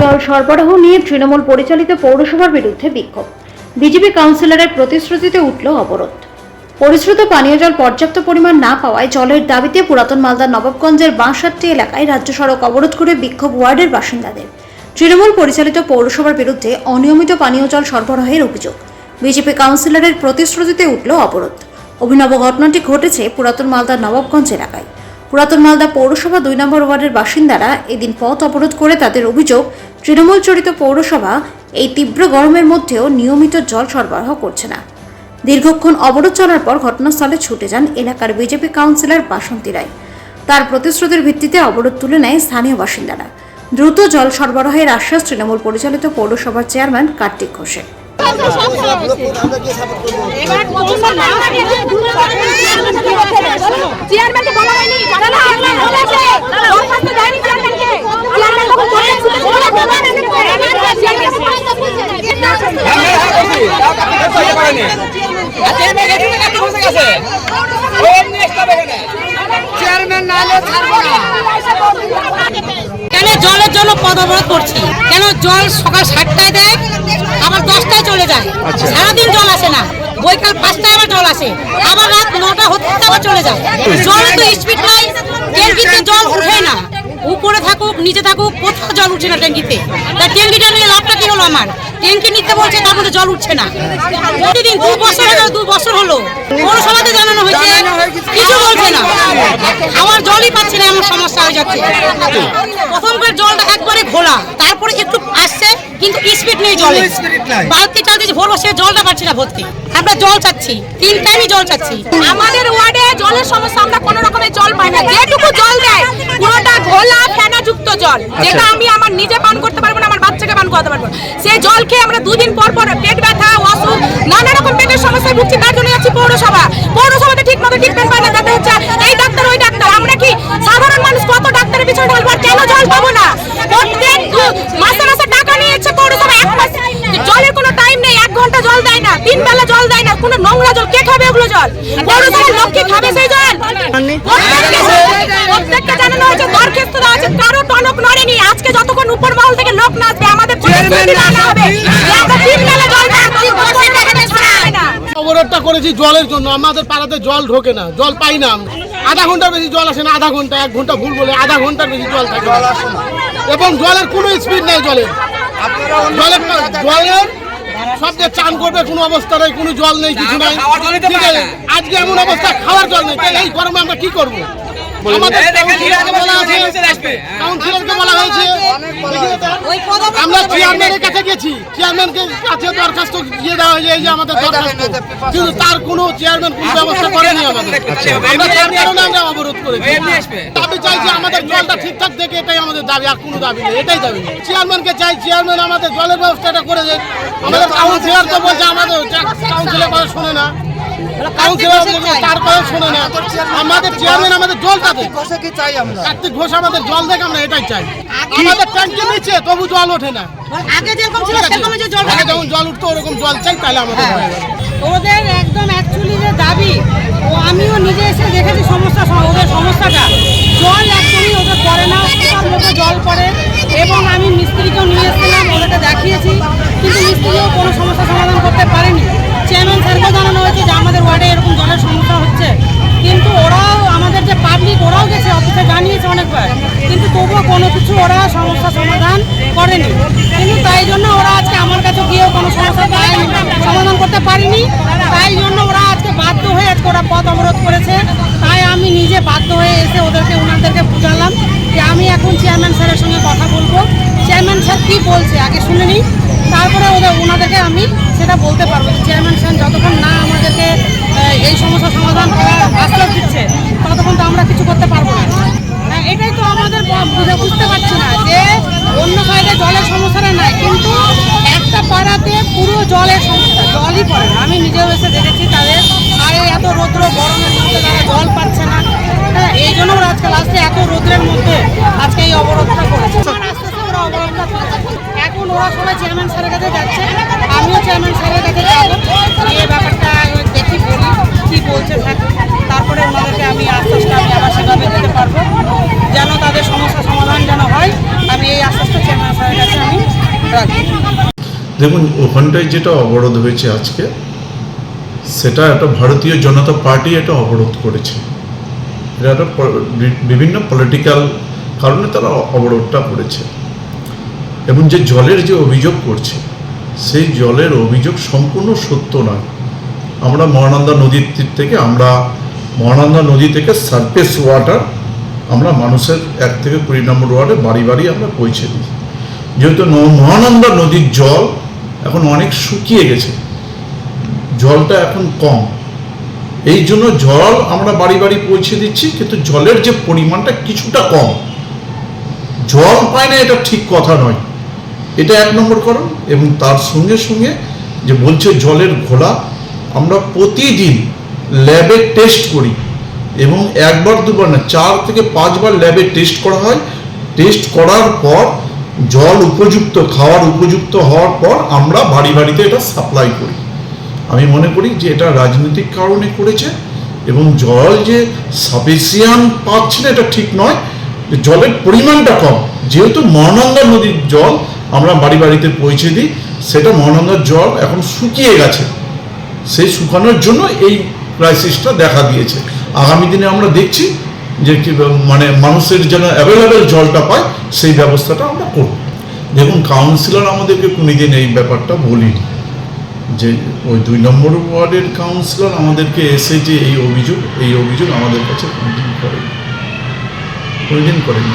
জল সরবরাহ নিয়ে তৃণমূল পরিচালিত পৌরসভার বিরুদ্ধে বিক্ষোভ। বিজেপি কাউন্সিলরের প্রতিশ্রুতিতে উঠল অবরোধ। পরিশ্রুত পানীয় জল পর্যাপ্ত পরিমাণ না পাওয়ায় জলের দাবিতে পুরাতন মালদার নবাবগঞ্জের বাঁশাট্টি এলাকায় রাজ্য সড়ক অবরোধ করে বিক্ষোভ ওয়ার্ডের বাসিন্দাদের। তৃণমূল পরিচালিত পৌরসভার বিরুদ্ধে অনিয়মিত পানীয় জল সরবরাহের অভিযোগ। বিজেপি কাউন্সিলরের প্রতিশ্রুতিতে উঠল অবরোধ। অভিনব ঘটনাটি ঘটেছে পুরাতন মালদার নবাবগঞ্জ এলাকায়। পুরাতন মালদা পৌরসভা দুই নম্বর ওয়ার্ডের বাসিন্দারা এদিন পথ অবরোধ করে তাদের অভিযোগ তৃণমূল চরিত পৌরসভা এই তীব্র গরমের মধ্যেও নিয়মিত জল সরবরাহ করছে না দীর্ঘক্ষণ অবরোধ চলার পর ঘটনাস্থলে ছুটে যান এলাকার বিজেপি কাউন্সিলর বাসন্তী রায় তার প্রতিশ্রুতির ভিত্তিতে অবরোধ তুলে নেয় স্থানীয় বাসিন্দারা দ্রুত জল সরবরাহের আশ্বাস তৃণমূল পরিচালিত পৌরসভার চেয়ারম্যান কার্তিক ঘোষের এবার পৌরসভা না চেয়ারম্যানকে বলা হয়নি জানা না আপনার বলেছে দরখাস্ত দেয়নি চেয়ারম্যানকে চেয়ারম্যান তখন বলেছে চেয়ারম্যান না হলে ছাড়বো না কেন জলের জন্য পদ করছি কেন জল সকাল সাতটায় দেয় আবার দশটায় চলে যায় সারাদিন জল আসে না বৈকাল পাঁচটায় আবার জল আসে আবার রাত নটা হতে আবার চলে যায় জলে তো স্পিড নাই ট্যাঙ্কিতে জল উঠে না। উপরে থাকুক, নিচে থাকুক, কোথাও জল উঠছে না ট্যাঙ্কিতে। তা ট্যাঙ্কিটা নিয়ে লাভটা কি হলো আমার? ট্যাঙ্কি নিতে বলছে তার মধ্যে জল উঠছে না। প্রতিদিন দু বছর হলো দু বছর হলো। পৌরসভাতে জানানো হয়েছে কিছু বলছে না। আমার জলই পাচ্ছে না এমন সমস্যা হয়ে যাচ্ছে। প্রথমবার জলটা একবারে ঘোলা তারপরে একটু আসছে কিন্তু স্পিড নেই জলে। বালতি ভরবো সে জলটা পাচ্ছি না ভর্তি। আমরা জল চাচ্ছি তিন টাইমই জল চাচ্ছি। আমাদের ওয়ার্ডে জলের সমস্যা আমরা কোনো রকমের জল পাই না। যেটুকু জল দেয় পুরোটা ঘোলা ফেনা যুক্ত জল যেটা আমি আমার নিজে পান করতে পারব না পান পারব। সেই জল খেয়ে আমরা দুদিন পর পর পেট ব্যথা, অসুখ, নানা রকম পেটের সমস্যায় ভুগছি, তার জন্য যাচ্ছি পৌরসভা। পৌরসভাতে ঠিক মতো ট্রিটমেন্ট পায় না যাতে হচ্ছে এই ডাক্তার, ওই ডাক্তার। আমরা কি সাধারণ মানুষ, কত ডাক্তারের পিছনে ঢালবো আর কেন জল পাবো না? প্রত্যেক মাসে মাসে টাকা নিয়েছে পৌরসভা, এক মাস। জলের কোনো টাইম নেই, এক ঘণ্টা জল দেয় না, তিন বেলা জল দেয় না, কোনো নোংরা জল, কে খাবে ওগুলো জল? পৌরসভার লোক কি খাবে সেই জল? প্রত্যেককে জানানো হয়েছে, দরখাস্ত দেওয়া আছে কারও টনক নড়েনি, আজকে যতক্ষণ উপর মহল থেকে অবরোধটা করেছি জলের জন্য। আমাদের পাড়াতে জল ঢোকে না। জল পাই না আধা ঘণ্টার বেশি জল আসে না আধা ঘণ্টা এক ঘণ্টা ভুল বলে আধা ঘণ্টার বেশি জল থাকে। এবং জলের কোনো স্পিড নাই জলের। জলের জলের সব যে চান করবে কোনো অবস্থা নেই কোনো জল নেই কিছু নাই। ঠিক আছে আজকে এমন অবস্থা খাওয়ার জল নেই। তাহলে এই গরমে আমরা কি করব? আমাদের কাউন্সিলরকে বলা আছে কাউন্সিলরকে বলা হয়েছে। আমরা চেয়ারম্যানের কাছে গেছি। চেয়ারম্যানকে কাছে দরখাস্ত দিয়ে দেওয়া হয়েছে এই যে আমাদের দরখাস্ত। কিন্তু তার কোনো চেয়ারম্যান কোনো ব্যবস্থা করেনি আমাদের। আমরা তার কারণে আমরা অবরোধ করেছি। দাবি চাইছি আমাদের জলটা ঠিকঠাক দেখে এটাই আমাদের দাবি আর কোনো দাবি নেই এটাই দাবি চেয়ারম্যানকে চাই চেয়ারম্যান আমাদের জলের ব্যবস্থাটা করে দেয় আমাদের কাউন্সিলর তো বলছে আমাদের কাউন্সিলর কথা শোনে না। কাউন্সিলর তার কথা শোনে না। আমাদের চেয়ারম্যান আমাদের জল থাকে কি চাই আমরা? কার্তিক ঘোষ আমাদের জল দেখে আমরা এটাই চাই। আমাদের ট্যাঙ্কি নিচ্ছে তবু জল ওঠে না। আগে যেরকম ছিল সেরকম যে জল যেমন জল উঠতো ওরকম জল চাই তাহলে আমাদের ওদের একদম অ্যাকচুয়ালি যে দাবি ও আমিও নিজে এসে দেখেছি সমস্যা সম- ওদের সমস্যাটা জল একদমই ওদের পড়ে না সব লোকে জল পড়ে এবং আমি মিস্ত্রিকেও নিয়ে এসেছিলাম ওদেরকে দেখিয়েছি কিন্তু মিস্ত্রিও কোনো সমস্যা সমাধান করতে পারেনি চেয়ারম্যান স্যারকেও যে আমাদের ওয়ার্ডে এরকম জলের সমস্যা হচ্ছে। কিন্তু ওরাও আমাদের যে পাবলিক ওরাও গেছে, অফিসে জানিয়েছে অনেকবার। কিন্তু তবুও কোনো কিছু ওরা সমস্যা সমাধান করেনি। কিন্তু তাই জন্য ওরা আজকে আমার কাছে গিয়েও কোনো সমস্যা সমাধান করতে পারিনি। তাই জন্য ওরা আজকে বাধ্য হয়ে আজকে ওরা পথ অবরোধ করেছে। তাই আমি নিজে বাধ্য হয়ে এসে ওদেরকে ওনাদেরকে বুঝালাম যে আমি এখন চেয়ারম্যান স্যারের সঙ্গে কথা বলব। চেয়ারম্যান স্যার কী বলছে, আগে শুনে নিই। তারপরে ওদের ওনাদেরকে আমি সেটা বলতে পারব চেয়ারম্যান স্যার যতক্ষণ না এই সমস্যা সমাধান করার দিচ্ছে ততক্ষণ তো আমরা কিছু করতে পারব না। হ্যাঁ, এটাই তো আমাদের বুঝে বুঝতে পারছি না যে অন্য সাইডে জলের সমস্যাটা নাই কিন্তু একটা পাড়াতে পুরো জলের সমস্যা জলই পড়ে না। আমি নিজেও এসে দেখেছি তাদের আর এত রৌদ্র গরমের মধ্যে তারা জল পাচ্ছে না। হ্যাঁ এই জন্য ওরা আজকে লাস্টে এত রৌদ্রের মধ্যে আজকে এই অবরোধটা করেছে। এখন ওরা সবাই চেয়ারম্যান স্যারের কাছে যাচ্ছে আমিও চেয়ারম্যান স্যারের কাছে যাব। এই ব্যাপারটা দেখি বলি। কি বলছে তারপরে ওনাদেরকে আমি আশ্বাসটা আমি আবার সেভাবে দিতে পারব। যেন তাদের সমস্যা সমাধান যেন হয়, আমি এই আশ্বাসটা চেয়ারম্যান স্যারের কাছে আমি রাখি দেখুন, ওখানটায় যেটা অবরোধ হয়েছে আজকে, সেটা একটা ভারতীয় জনতা পার্টি এটা অবরোধ করেছে। এটা একটা বিভিন্ন পলিটিক্যাল কারণে তারা অবরোধটা করেছে। এবং যে জলের যে অভিযোগ করছে, সেই জলের অভিযোগ সম্পূর্ণ সত্য নয়। আমরা মহানন্দা নদীর তীর থেকে, আমরা মহানন্দা নদী থেকে সারফেস ওয়াটার আমরা মানুষের এক থেকে কুড়ি নম্বর ওয়ার্ডে বাড়ি বাড়ি আমরা পৌঁছে দিই। যেহেতু মহানন্দা নদীর জল এখন অনেক শুকিয়ে গেছে, জলটা এখন কম। এই জন্য জল আমরা বাড়ি বাড়ি পৌঁছে দিচ্ছি, কিন্তু জলের যে পরিমাণটা কিছুটা কম। জল পায় না, এটা ঠিক কথা নয়। এটা এক নম্বর কারণ, এবং তার সঙ্গে সঙ্গে যে বলছে জলের ঘোলা আমরা প্রতিদিন ল্যাবে টেস্ট করি এবং একবার দুবার না, চার থেকে পাঁচবার ল্যাবে টেস্ট করা হয়। টেস্ট করার পর, জল উপযুক্ত, খাওয়ার উপযুক্ত হওয়ার পর আমরা বাড়ি বাড়িতে এটা সাপ্লাই করি। আমি মনে করি যে এটা রাজনৈতিক কারণে করেছে এবং জল যে সাফিসিয়ান পাচ্ছে না, এটা ঠিক নয়। জলের পরিমাণটা কম। যেহেতু মহানন্দা নদীর জল আমরা বাড়ি বাড়িতে পৌঁছে দিই, সেটা মহানন্দার জল এখন শুকিয়ে গেছে। সেই শুকানোর জন্য এই ক্রাইসিসটা দেখা দিয়েছে। আগামী দিনে আমরা দেখছি যে কি মানে মানুষের যেন অ্যাভেলেবেল জলটা পায়, সেই ব্যবস্থাটা আমরা করব। দেখুন কাউন্সিলর আমাদেরকে কোনোদিন এই ব্যাপারটা বলিনি যে ওই দুই নম্বর ওয়ার্ডের কাউন্সিলর আমাদেরকে এসে যে এই অভিযোগ এই অভিযোগ আমাদের কাছে কোনোদিন করেনি। কোনোদিন করেনি।